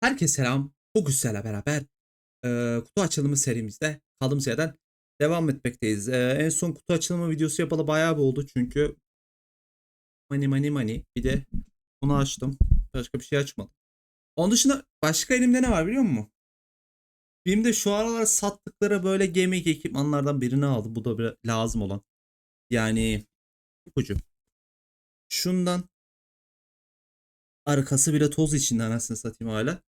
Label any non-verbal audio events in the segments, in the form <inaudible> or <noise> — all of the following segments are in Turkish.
Herkese selam. Bugün sizlerle beraber eee, kutu açılımı serimizde kaldığımız yerden devam etmekteyiz. Eee, en son kutu açılımı videosu yapalı bayağı bir oldu çünkü money money money bir de bunu açtım. Başka bir şey açmadım. Onun dışında başka elimde ne var biliyor musun? Benim de şu aralar sattıkları böyle gaming ekipmanlardan birini aldım. Bu da bir lazım olan. Yani ipucu. Şundan arkası bile toz içinde anasını satayım hala.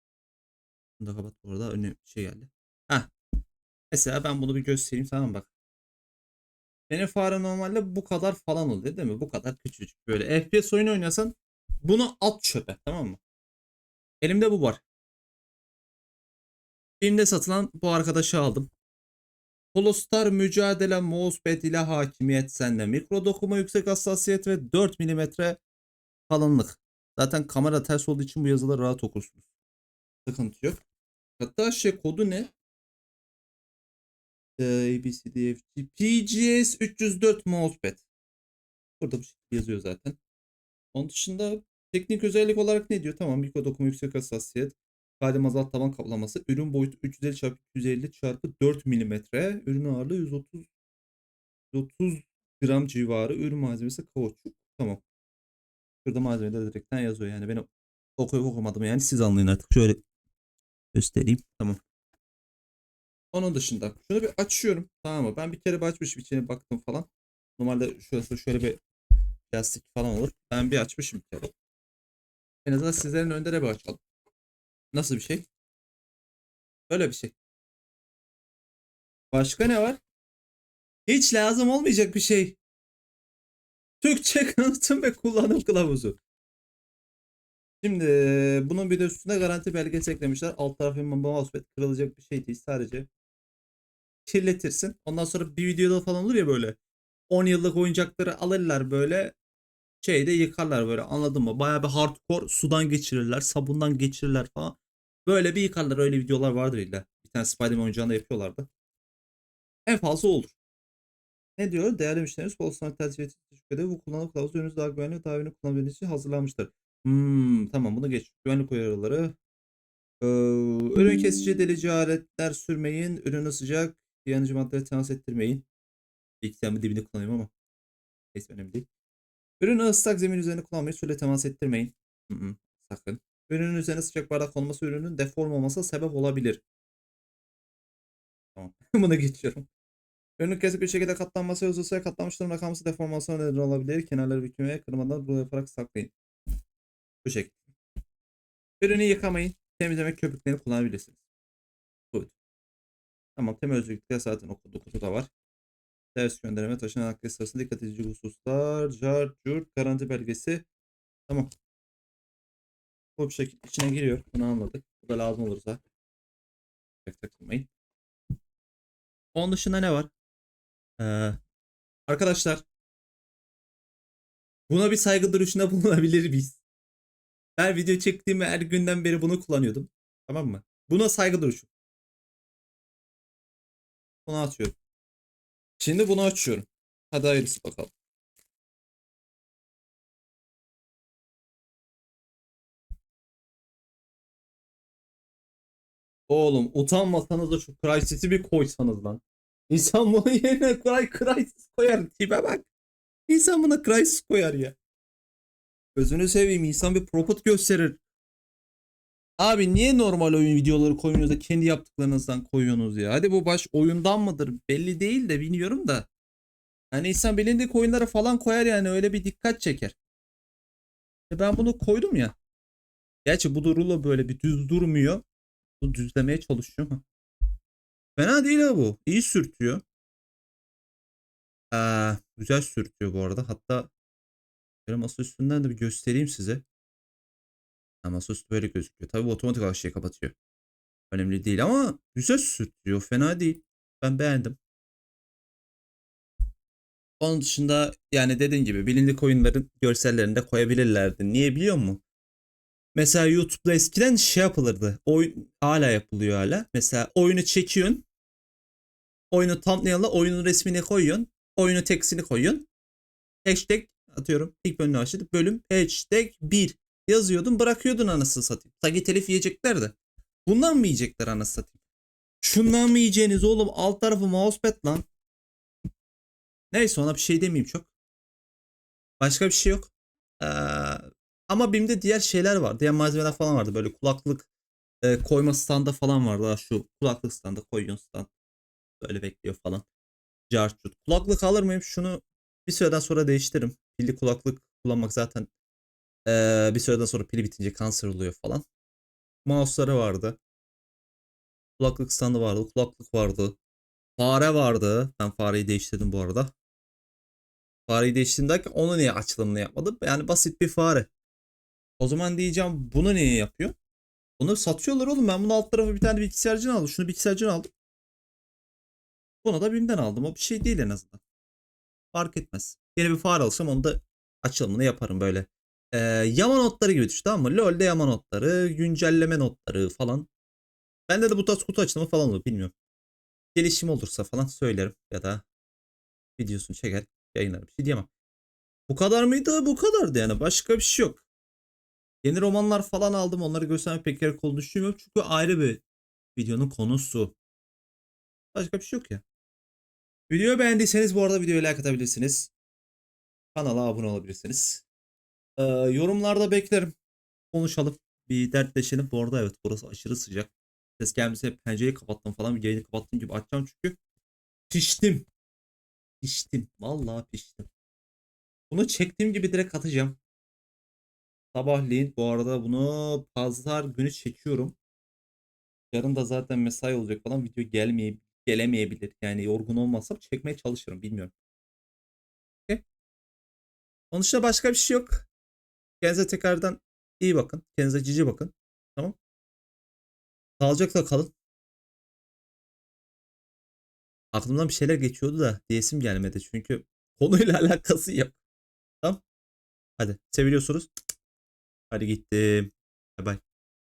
Bunu da kapat bu arada. Önüne şey geldi. Heh. Mesela ben bunu bir göstereyim tamam bak. Benim fare normalde bu kadar falan oluyor değil mi? Bu kadar küçücük. Böyle FPS oyunu oynasan bunu at çöpe tamam mı? Elimde bu var. Filmde satılan bu arkadaşı aldım. Polostar mücadele mousepad ile hakimiyet sende. Mikro dokuma yüksek hassasiyet ve 4 mm kalınlık. Zaten kamera ters olduğu için bu yazıları rahat okursunuz. Sıkıntı yok. Hatta şey kodu ne? Ee, ABCDFG PGS 304 mousepad. Burada bu şekilde yazıyor zaten. Onun dışında teknik özellik olarak ne diyor? Tamam mikro dokuma yüksek hassasiyet. Kadim azalt taban kaplaması. Ürün boyutu 350 x 250 çarpı 4 mm. Ürün ağırlığı 130 130 gram civarı. Ürün malzemesi kauçuk. Tamam. Şurada malzemeler direkten yazıyor yani. Ben okuyup okumadım yani siz anlayın artık. Şöyle göstereyim. Tamam. Onun dışında şunu bir açıyorum. Tamam mı? Ben bir kere açmışım içine baktım falan. Normalde şurası şöyle bir plastik falan olur. Ben bir açmışım bir kere. En azından sizlerin önünde de bir açalım. Nasıl bir şey? Böyle bir şey. Başka ne var? Hiç lazım olmayacak bir şey. Türkçe <laughs> tanıtım ve kullanım kılavuzu. Şimdi bunun bir de üstüne garanti belgesi eklemişler. Alt tarafı mousepad kırılacak bir şey değil. Sadece kirletirsin. Ondan sonra bir videoda falan olur ya böyle. 10 yıllık oyuncakları alırlar böyle. Şeyde yıkarlar böyle anladın mı? Bayağı bir hardcore sudan geçirirler. Sabundan geçirirler falan. Böyle bir yıkarlar. Öyle videolar vardır illa. Bir tane Spider-Man oyuncağında yapıyorlardı. En fazla olur. Ne diyor? Değerli müşterimiz Polson'a tercih için teşekkür. Bu kullanım kılavuzu ürününüzü daha güvenli ve daha verimli kullanabilmeniz için hazırlanmıştır. Hmm, tamam bunu geç. Güvenlik uyarıları. Ee, ürün kesici delici aletler sürmeyin. Ürünü sıcak. Yanıcı maddeleri temas ettirmeyin. Bilgisayarımın dibini kullanayım ama. Neyse önemli değil. Ürünü ıslak zemin üzerine kullanmayı suyla temas ettirmeyin. Hı sakın. Ürünün üzerine sıcak bardak olması ürünün deform olmasına sebep olabilir. Tamam. <laughs> Bunu geçiyorum. Ürünün kesik bir şekilde katlanması ve süre katlanmış durumda kalması deformasyona neden olabilir. Kenarları bükmeye kırmadan bunu yaparak saklayın. Bu şekilde. Ürünü yıkamayın. Temizlemek köpüklerini kullanabilirsiniz. Good. Tamam temel özellikler zaten okudu kutuda var. Servis gönderme taşınan nakliye sırasında dikkat edici hususlar. Jar, curt, garanti belgesi. Tamam. Bu şekilde içine giriyor. Bunu anladık. Bu da lazım olursa. Tek takılmayın. Onun dışında ne var? Ee, arkadaşlar buna bir saygı duruşunda bulunabilir biz. Ben video çektiğim her günden beri bunu kullanıyordum. Tamam mı? Buna saygı duruşu. Bunu açıyorum. Şimdi bunu açıyorum. Hadi hayırlısı bakalım. Oğlum utanmasanız da şu Crysis'i bir koysanız lan. İnsan bunun yerine Cry Crysis koyar. Tipe bak. İnsan buna Crysis koyar ya. Gözünü seveyim insan bir propot gösterir. Abi niye normal oyun videoları koyuyorsunuz da kendi yaptıklarınızdan koyuyorsunuz ya? Hadi bu baş oyundan mıdır? Belli değil de bilmiyorum da. Hani insan bilindeki oyunlara falan koyar yani öyle bir dikkat çeker. E ben bunu koydum ya. Gerçi bu durula böyle bir düz durmuyor. Bu düzlemeye çalışıyorum. Fena değil ha bu. İyi sürtüyor. Aa, güzel sürtüyor bu arada. Hatta böyle masa üstünden de bir göstereyim size. Ha, masaüstü böyle gözüküyor. Tabii otomatik olarak şey kapatıyor. Önemli değil ama güzel sürtüyor. Fena değil. Ben beğendim. Onun dışında yani dediğim gibi bilindik oyunların görsellerini de koyabilirlerdi. Niye biliyor musun? Mesela YouTube'da eskiden şey yapılırdı. Oyun hala yapılıyor hala. Mesela oyunu çekiyorsun. Oyunu thumbnail'la oyunun resmini koyuyorsun. Oyunu tekstini koyuyorsun. Hashtag atıyorum. İlk bölümünü açtık. Bölüm hashtag 1. yazıyordun bırakıyordun anasını satayım. Sanki telif yiyecekler de. Bundan mı yiyecekler anasını satayım? Şundan mı yiyeceğiniz oğlum? Alt tarafı mousepad lan. Neyse ona bir şey demeyeyim çok. Başka bir şey yok. Ee, ama BİM'de diğer şeyler var. Diğer malzemeler falan vardı. Böyle kulaklık e, koyma standa falan vardı. Şu kulaklık standa koyuyorsun stand. Böyle bekliyor falan. Carçut. Kulaklık alır mıyım? Şunu bir süreden sonra değiştiririm. Pilli kulaklık kullanmak zaten e, bir süreden sonra pili bitince kanser oluyor falan. Mouse'ları vardı. Kulaklık standı vardı. Kulaklık vardı. Fare vardı. Ben fareyi değiştirdim bu arada. Fareyi değiştirdim derken onu niye açılımını yapmadım? Yani basit bir fare. O zaman diyeceğim bunu niye yapıyor? Bunu satıyorlar oğlum. Ben bunu alt tarafa bir tane bilgisayarcını aldım. Şunu bilgisayarcını aldım. Bunu da BİM'den aldım. O bir şey değil en azından. Fark etmez. Yeni bir fare alsam onu da açılımını yaparım böyle. Ee, yama notları gibi düşün tamam mı? LoL'de yama notları, güncelleme notları falan. Bende de bu tarz kutu açılımı falan olur bilmiyorum. Gelişim olursa falan söylerim ya da videosunu çeker yayınlarım. Bir şey diyemem. Bu kadar mıydı? Bu kadardı yani. Başka bir şey yok. Yeni romanlar falan aldım. Onları göstermek pek gerek olduğunu düşünmüyorum. Çünkü ayrı bir videonun konusu. Başka bir şey yok ya. Videoyu beğendiyseniz bu arada videoya like atabilirsiniz. Kanala abone olabilirsiniz. Ee, yorumlarda beklerim. Konuşalım. Bir dertleşelim. Bu arada evet burası aşırı sıcak. Ses gelmese pencereyi kapattım falan. Bir yayını kapattığım gibi açacağım çünkü piştim. Piştim. Vallahi piştim. Bunu çektiğim gibi direkt atacağım. Sabahleyin bu arada bunu pazar günü çekiyorum. Yarın da zaten mesai olacak falan video gelmeye gelemeyebilir. Yani yorgun olmazsam çekmeye çalışırım bilmiyorum. Onun dışında başka bir şey yok. Kendinize tekrardan iyi bakın. Kendinize cici bakın. Tamam. Sağlıcakla kalın. Aklımdan bir şeyler geçiyordu da diyesim gelmedi. Çünkü konuyla <laughs> alakası yok. Tamam. Hadi seviliyorsunuz. Hadi gittim. Bye bye.